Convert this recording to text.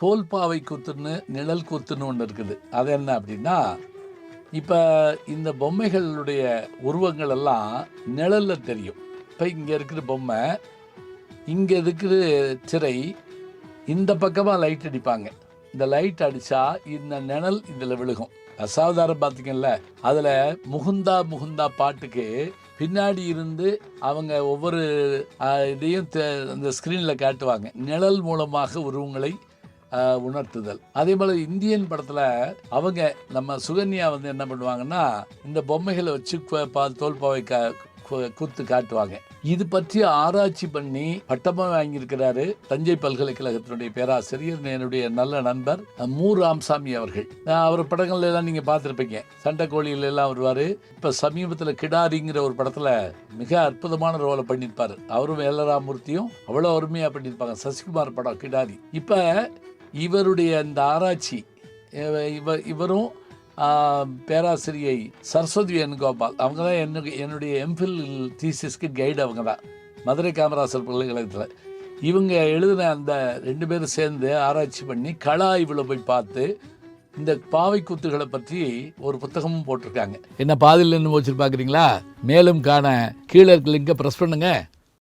தோல்பாவை கூத்துன்னு நிழல் கூத்துன்னு ஒன்று இருக்குது. அது என்ன அப்படின்னா இப்போ இந்த பொம்மைகளுடைய உருவங்கள் எல்லாம் நிழலில் தெரியும். இப்போ இங்கே இருக்கிற பொம்மை இங்கே இருக்கிற திரை இந்த பக்கமாக லைட் அடிப்பாங்க. இந்த லைட் அடித்தா இந்த நிழல் இதில் விழுகும். அசாவதாரம் பார்த்தீங்கல்ல அதில் முகுந்தா முகுந்தா பாட்டுக்கு பின்னாடி இருந்து அவங்க ஒவ்வொரு இதையும் அந்த ஸ்க்ரீனில் காட்டுவாங்க. நிழல் மூலமாக உருவங்களை உணர்த்துதல். அதே போல் இந்தியன் படத்தில் அவங்க நம்ம சுகன்யா வந்து என்ன பண்ணுவாங்கன்னா இந்த பொம்மைகளை வச்சு பா- தோல்பாவை கா கு- கூத்து காட்டுவாங்க. இது பற்றி ஆராய்ச்சி பண்ணி பட்டமாக வாங்கியிருக்கிறாரு தஞ்சை பல்கலைக்கழகத்தினுடைய பேராசிரியர் என்னுடைய நல்ல நண்பர் மூ மு அவர்கள். அவர் படங்கள்ல எல்லாம் நீங்கள் பார்த்துருப்பீங்க. சண்டை கோழியில எல்லாம் வருவார். இப்போ சமீபத்தில் கிடாரிங்கிற ஒரு படத்தில் மிக அற்புதமான ரோலை பண்ணியிருப்பார். அவரும் வேலராமூர்த்தியும் அவ்வளோ அருமையாக பண்ணியிருப்பாங்க. சசிகுமார் படம் கிடாரி. இப்போ இவருடைய அந்த ஆராய்ச்சி இவர் இவரும் பேராசிரியை சரஸ்வதி வேணுகோபால். அவங்க தான் என்ன என்னுடைய எம்ஃபில் தீசிஸ்க்கு கைடு அவங்க தான். மதுரை காமராசர் பல்கலைக்கழகத்தில். இவங்க எழுதின அந்த ரெண்டு பேரும் சேர்ந்து ஆராய்ச்சி பண்ணி கள ஆய்வில் போய் பார்த்து இந்த பாவை கூத்துகளை பற்றி ஒரு புத்தகமும் போட்டிருக்காங்க. என்ன பாதியில் என்ன வச்சுட்டு பார்க்குறீங்களா மேலும் காண கீழே இருக்க லிங்கை ப்ரெஸ் பண்ணுங்கள்